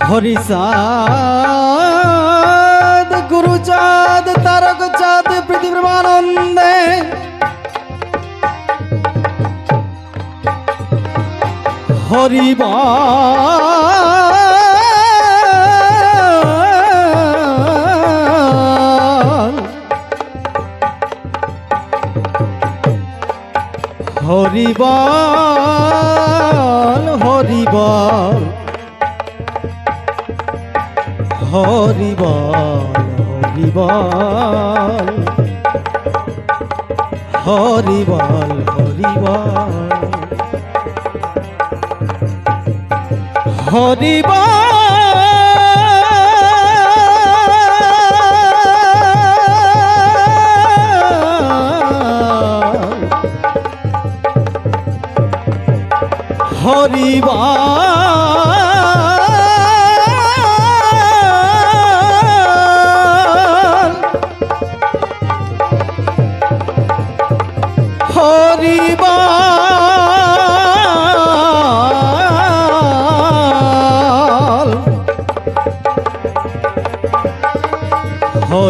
হরিচাঁদ গুরুচাঁদ তারক চাঁদ পৃথিবীর আনন্দে হরিবা হরিবল হরিবল। হরিবল হরিবল। হরিবল হরিবল। হরিবা হরিবা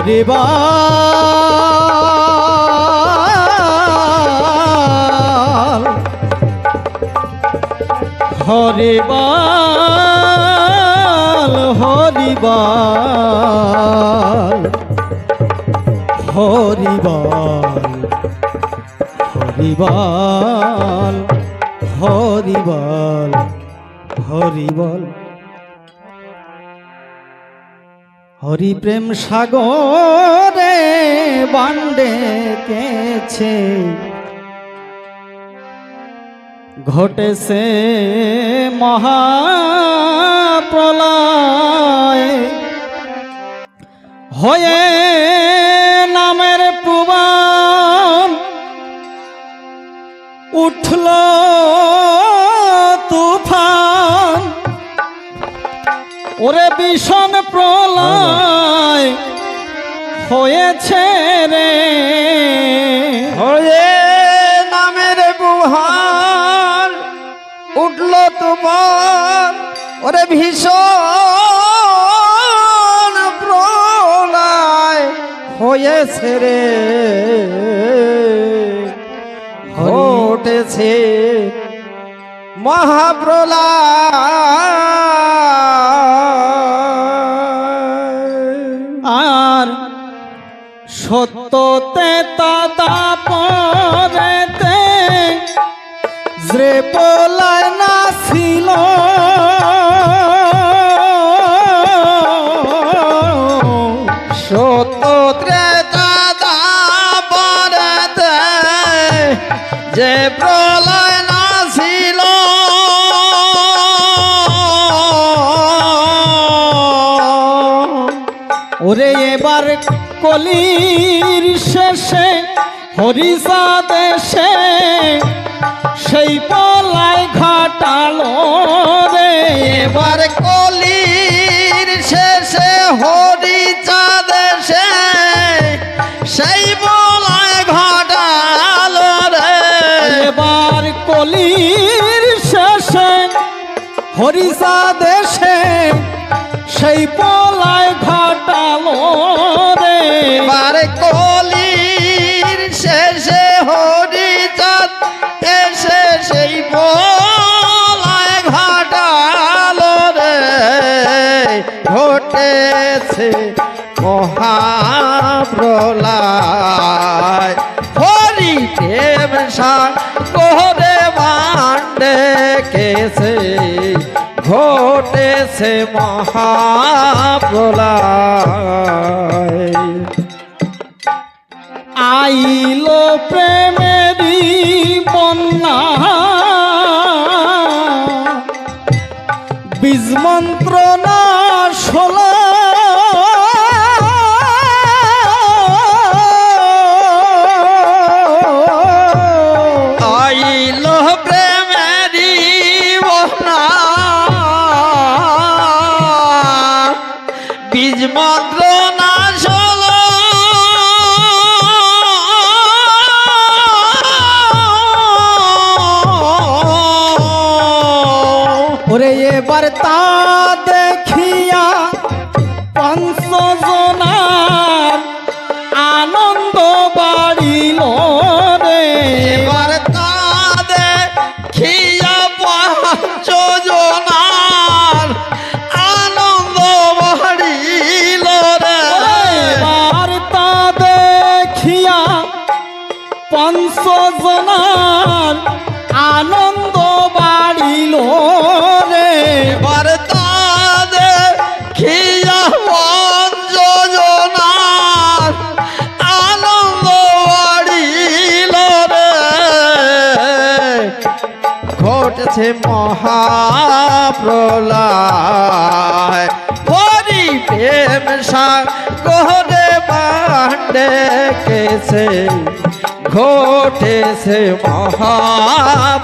হরিবা হরিবাল হরিবাল হরিবাল হরিবাল হরিবাল হরিবল হরি প্রেম সাগরে বান্ডে কেছে। ঘটেছে মহাপ্রলয়। হয়ে নামের পুবান উঠল ওরে ভীষণ প্রলয় হয়েছে রে। হয়ে নামের বুহার উঠল তোমার। ওরে ভীষণ প্রলয় হয়েছে রে। ঘটেছে মহাপ্রলয়। সত্যতে তাতা পরেতে যে পলায় না ছিল সত্য ত্রেতা পরেতে যে প্রলয় নাছিল। ওরে এবার কলির শেষে হরিষা দেশে সেই পলায় ঘাটালো রে। এবার কলির শেষে হরি চাঁদেশে সেই বলয় ঘটাল রে। এবার কলির শেষে হরিষা দেশে সেই পলায় মহাপ্রলয়। আইলো প্রেমেরি বন্যা কেছে ঘটেছে মহাপ্রলয়।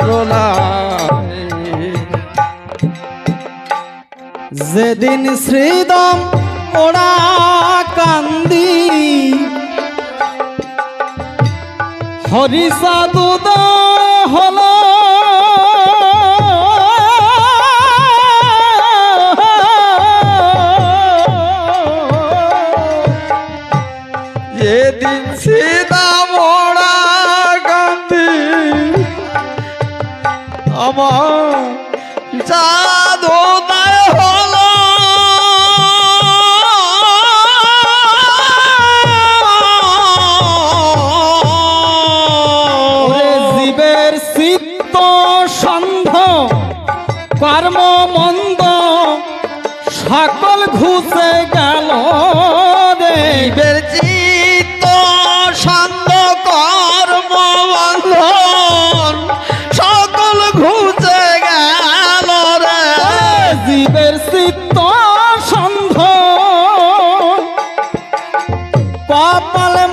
যেদিন শ্রীদম ওরা কান্দি হরিষা দুদ হল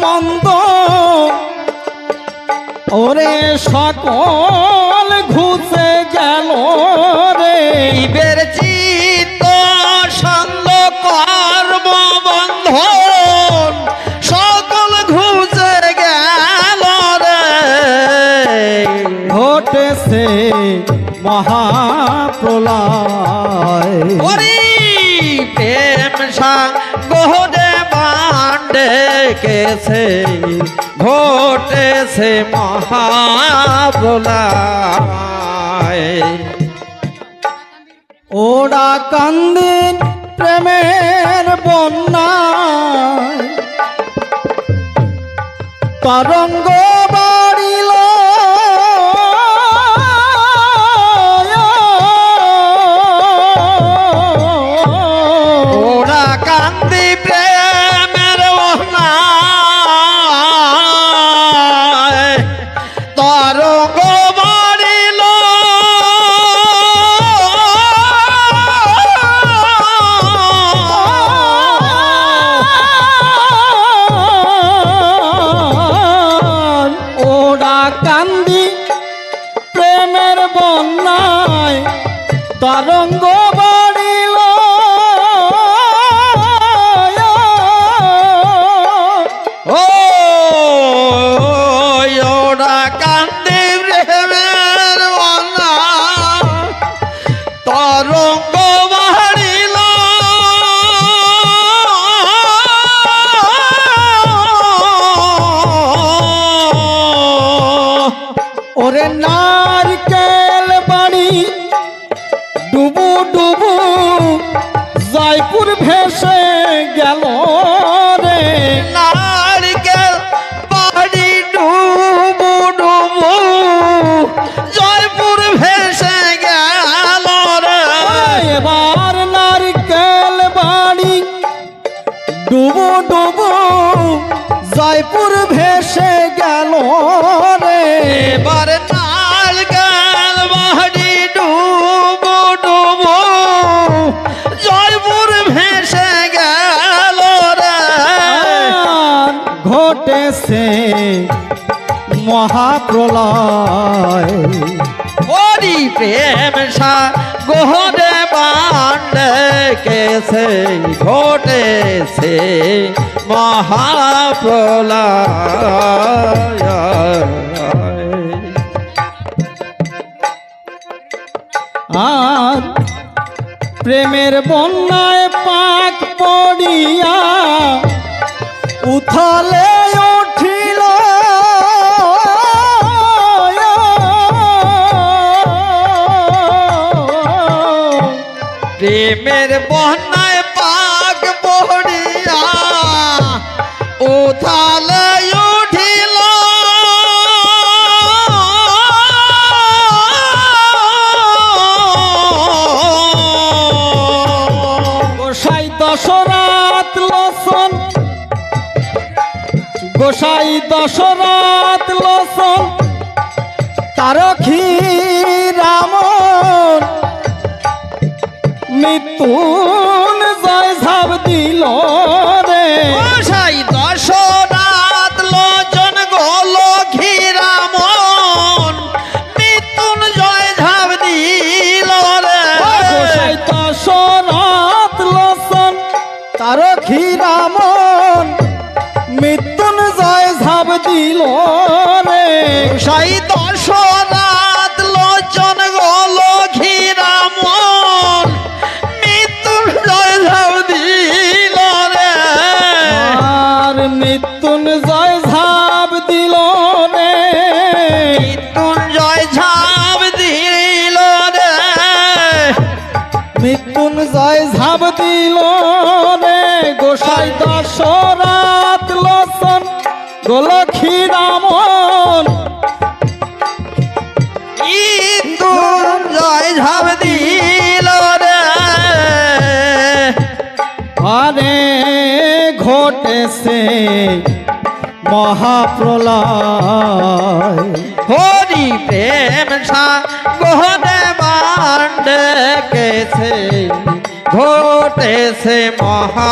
মন্দ। ওরে সকল ঘুষে গেল রে। জীবের চিত্ত সঙ্গ কর্ম বন্ধন সকল ঘুচে গেল রে। ঘটেছে মহাপ্রলয়। বান্ডে কেছে ঘটেছে মহাপ্রলয়। ওরা কান্দিন প্রেমের বন্যা তরঙ্গ বাড়িল তরঙ্গ ডুবু ডুবু জয়পুর ভেসে গেল রে। এবার নারকেল বাড়ি ডুবু ডুবু জয়পুর ভেসে গেল রে। ঘটেছে মহাপ্রলয়। ওরি প্রেম সা গোহরে বান্ডে কেসে ঘটেছে মহাপ্রলয়। আর প্রেমের বন্যায় পাক পড়িয়া উথলে প্রেমের বন্যায় পাক পড়িয়া উথালে উঠিল। গোসাই দশরাত লসন গোসাই দশরাত লসন তারখী মৃত্যুন জয় ঝাব দিল রে গোসাই দশরাত লসন গোলক্ষী রামন। মৃত্যুঞ্জয় ঝাপ দিল রে। আরে ঘটেছে মহাপ্রলয়। হরি প্রেম সা মান্ডে কেছে ঘটেছে মহাপ্রলয়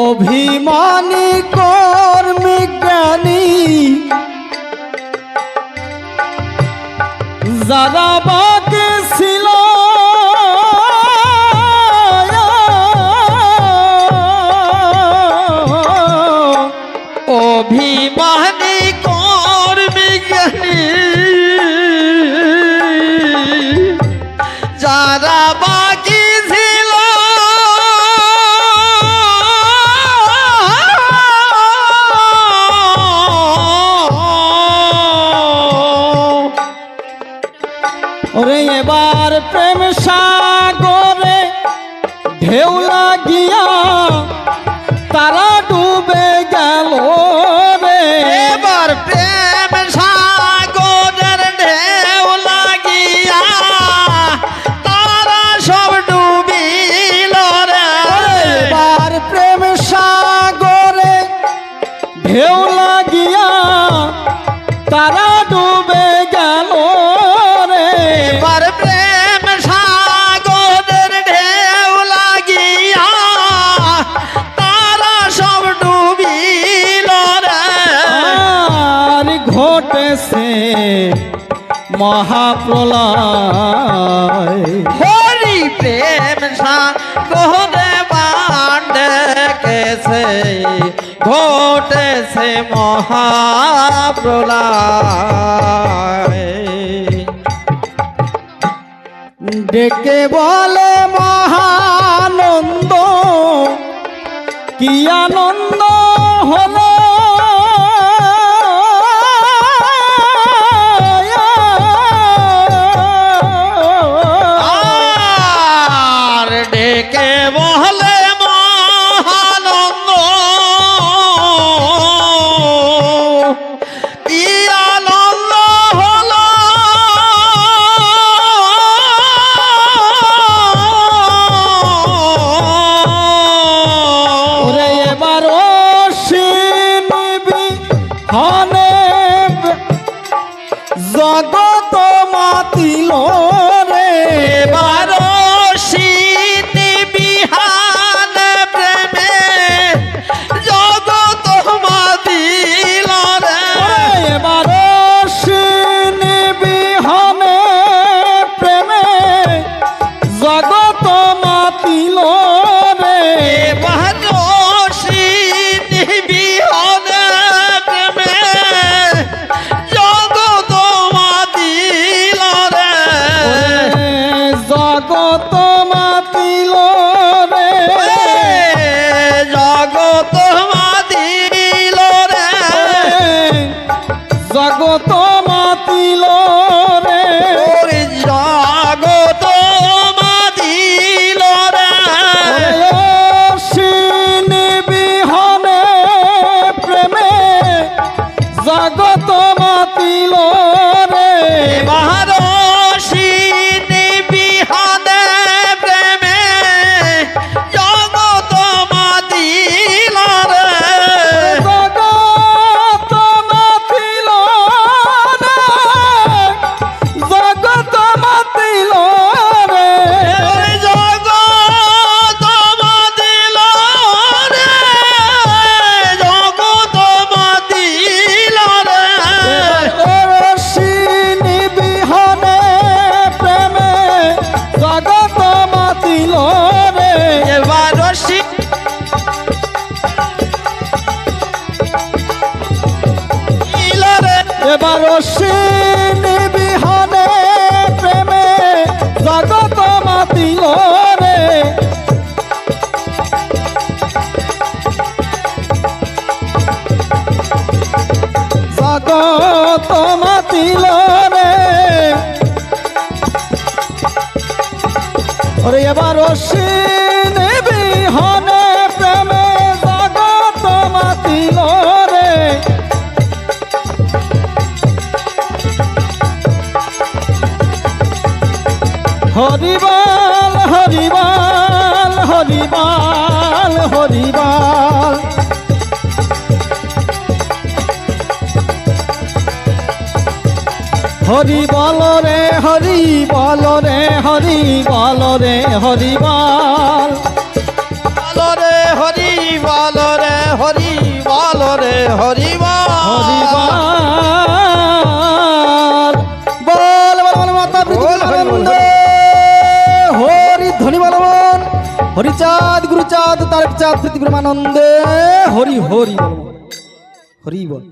অভিমানী কর্মী জ্ঞানী যারা ঢেউ লাগিয়া তারা ডুবে গেল রে। এবার প্রেম সাগরের ঢেউ লাগিয়া তারা সব ডুবিল রে। আর ঘটেছে মহাপ্রলয়। ঘটেছে মহাপ্রলয়। ডেকে বলে মহানন্দ কি আনন্দ হলো জগত মাতিল রে। ওরে এবার অশ্বিন হরিবাল হরিবাল হরিবাল। হরি বল রে হরি বল রে হরি বল রে হরিবাল বল। রে হরি বল রে হরি বল রে হরি বল। বল। বল বল মাতা বল, হরি বল, হরি ধ্বনি বলবন হরিচাঁদ গুরুচাঁদ তারক চাঁদ আনন্দে। হরি হরি বল। হরি বল।